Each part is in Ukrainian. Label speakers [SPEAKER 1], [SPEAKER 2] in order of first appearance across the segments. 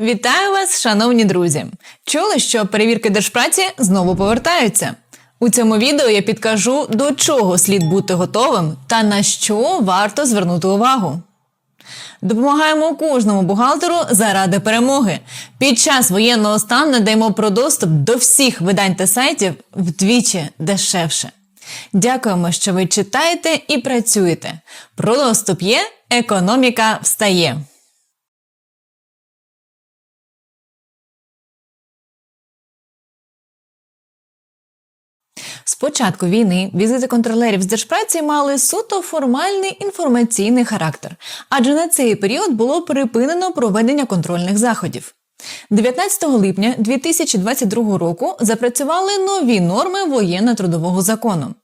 [SPEAKER 1] Вітаю вас, шановні друзі! Чули, що перевірки держпраці знову повертаються? У цьому відео я підкажу, до чого слід бути готовим та на що варто звернути увагу. Допомагаємо кожному бухгалтеру заради перемоги. Під час воєнного стану надаємо про доступ до всіх видань та сайтів вдвічі дешевше. Дякуємо, що ви читаєте і працюєте. Про доступ є, економіка встає. З початку війни візити контролерів з держпраці мали суто формальний інформаційний характер, адже на цей період було припинено проведення контрольних заходів. 19 липня 2022 року запрацювали нові норми воєнно-трудового закону.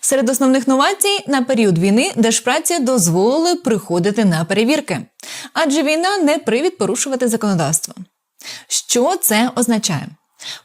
[SPEAKER 1] Серед основних новацій на період війни держпраці дозволили приходити на перевірки, адже війна не привід порушувати законодавство. Що це означає?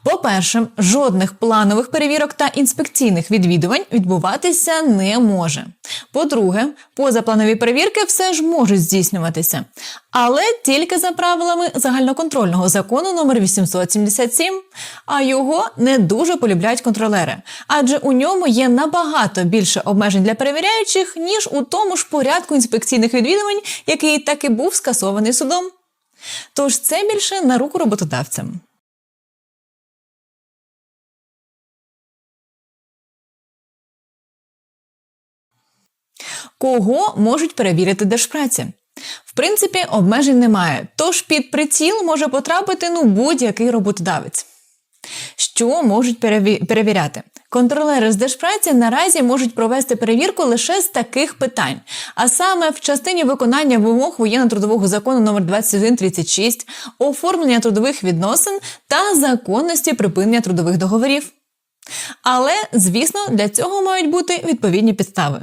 [SPEAKER 1] По-перше, жодних планових перевірок та інспекційних відвідувань відбуватися не може. По-друге, позапланові перевірки все ж можуть здійснюватися, але тільки за правилами загальноконтрольного закону номер 877, а його не дуже полюбляють контролери, адже у ньому є набагато більше обмежень для перевіряючих, ніж у тому ж порядку інспекційних відвідувань, який так і був скасований судом. Тож це більше на руку роботодавцям. Кого можуть перевірити держпраці? В принципі, обмежень немає, тож під приціл може потрапити ну будь-який роботодавець. Що можуть переві... перевіряти? Контролери з держпраці наразі можуть провести перевірку лише з таких питань, а саме в частині виконання вимог воєнно-трудового закону номер 2136, оформлення трудових відносин та законності припинення трудових договорів. Але, звісно, для цього мають бути відповідні підстави.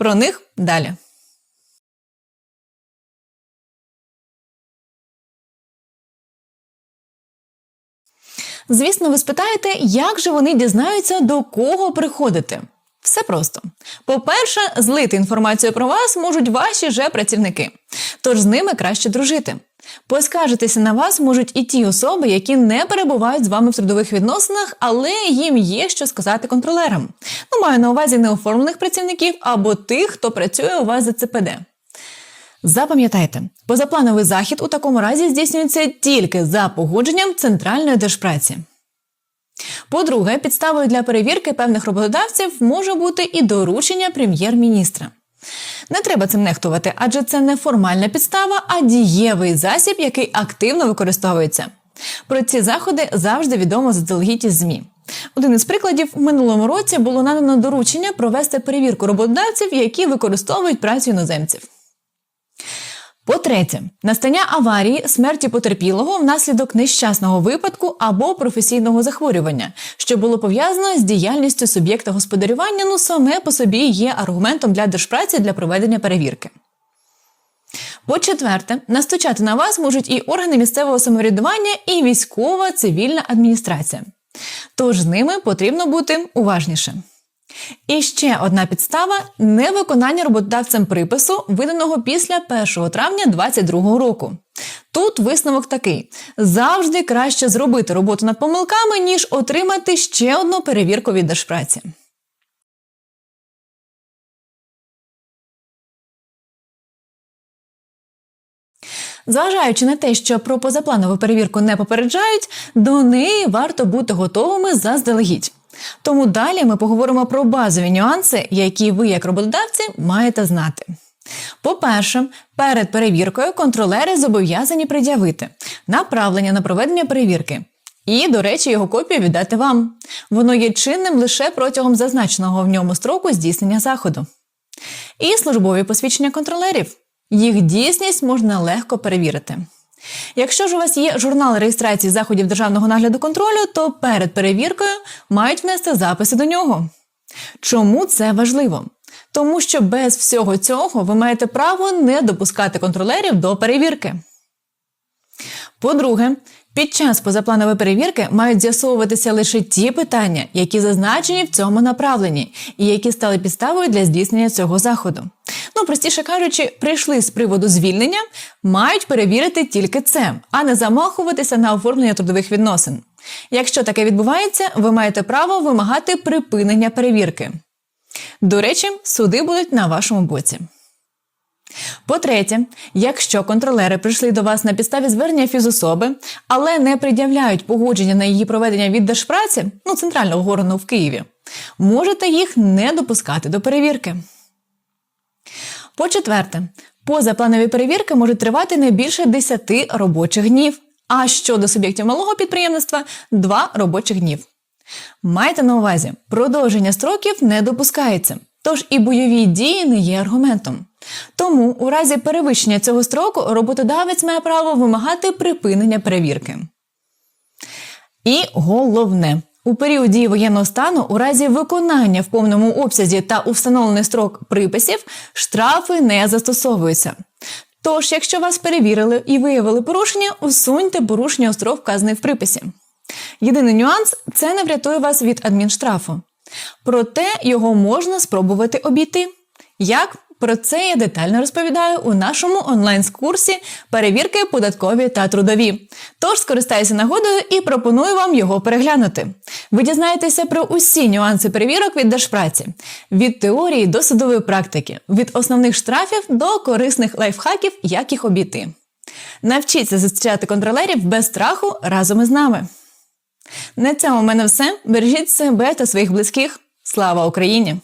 [SPEAKER 1] Про них далі. Звісно, ви спитаєте, як же вони дізнаються, до кого приходити. Все просто. По-перше, злити інформацію про вас можуть ваші же працівники, тож з ними краще дружити. Поскаржитися на вас можуть і ті особи, які не перебувають з вами в трудових відносинах, але їм є що сказати контролерам. Ну, маю на увазі неоформлених працівників або тих, хто працює у вас за ЦПД. Запам'ятайте, позаплановий захід у такому разі здійснюється тільки за погодженням Центральної держпраці. По-друге, підставою для перевірки певних роботодавців може бути і доручення прем'єр-міністра. Не треба цим нехтувати, адже це не формальна підстава, а дієвий засіб, який активно використовується. Про ці заходи завжди відомо заздалегідь із ЗМІ. Один із прикладів в минулому році було надано доручення провести перевірку роботодавців, які використовують працю іноземців. По-третє, настання аварії, смерті потерпілого внаслідок нещасного випадку або професійного захворювання, що було пов'язано з діяльністю суб'єкта господарювання, ну саме по собі є аргументом для держпраці для проведення перевірки. По-четверте, настучати на вас можуть і органи місцевого самоврядування, і військова цивільна адміністрація. Тож з ними потрібно бути уважнішим. І ще одна підстава невиконання роботодавцем припису, виданого після 1 травня 2022 року. Тут висновок такий: завжди краще зробити роботу над помилками, ніж отримати ще одну перевірку від держпраці. Зважаючи на те, що про позапланову перевірку не попереджають, до неї варто бути готовими заздалегідь. Тому далі ми поговоримо про базові нюанси, які ви, як роботодавці, маєте знати. По-перше, перед перевіркою контролери зобов'язані пред'явити направлення на проведення перевірки. І, до речі, його копію віддати вам. Воно є чинним лише протягом зазначеного в ньому строку здійснення заходу. І службові посвідчення контролерів. Їх дійсність можна легко перевірити. Якщо ж у вас є журнал реєстрації заходів державного нагляду контролю, то перед перевіркою мають внести записи до нього. Чому це важливо? Тому що без всього цього ви маєте право не допускати контролерів до перевірки. По-друге, під час позапланової перевірки мають з'ясовуватися лише ті питання, які зазначені в цьому направленні, і які стали підставою для здійснення цього заходу. Ну, простіше кажучи, прийшли з приводу звільнення, мають перевірити тільки це, а не замахуватися на оформлення трудових відносин. Якщо таке відбувається, ви маєте право вимагати припинення перевірки. До речі, суди будуть на вашому боці. По-третє, якщо контролери прийшли до вас на підставі звернення фізособи, але не пред'являють погодження на її проведення від Держпраці, ну центрального органу в Києві, можете їх не допускати до перевірки. По-четверте, позапланові перевірки можуть тривати не більше 10 робочих днів, а щодо суб'єктів малого підприємництва 2 робочих днів. Майте на увазі, продовження строків не допускається, тож і бойові дії не є аргументом. Тому у разі перевищення цього строку роботодавець має право вимагати припинення перевірки. І головне. У період дії воєнного стану, у разі виконання в повному обсязі та у строк приписів, штрафи не застосовуються. Тож, якщо вас перевірили і виявили порушення, усуньте порушення у строк вказаний в приписі. Єдиний нюанс це не врятує вас від адмінштрафу. Проте його можна спробувати обійти. Як? Про це я детально розповідаю у нашому онлайн-курсі перевірки податкові та трудові. Тож скористаюся нагодою і пропоную вам його переглянути. Ви дізнаєтеся про усі нюанси перевірок від Держпраці, від теорії до судової практики, від основних штрафів до корисних лайфхаків, як їх обійти. Навчіться зустрічати контролерів без страху разом із нами. На цьому в мене все. Бережіть себе та своїх близьких. Слава Україні!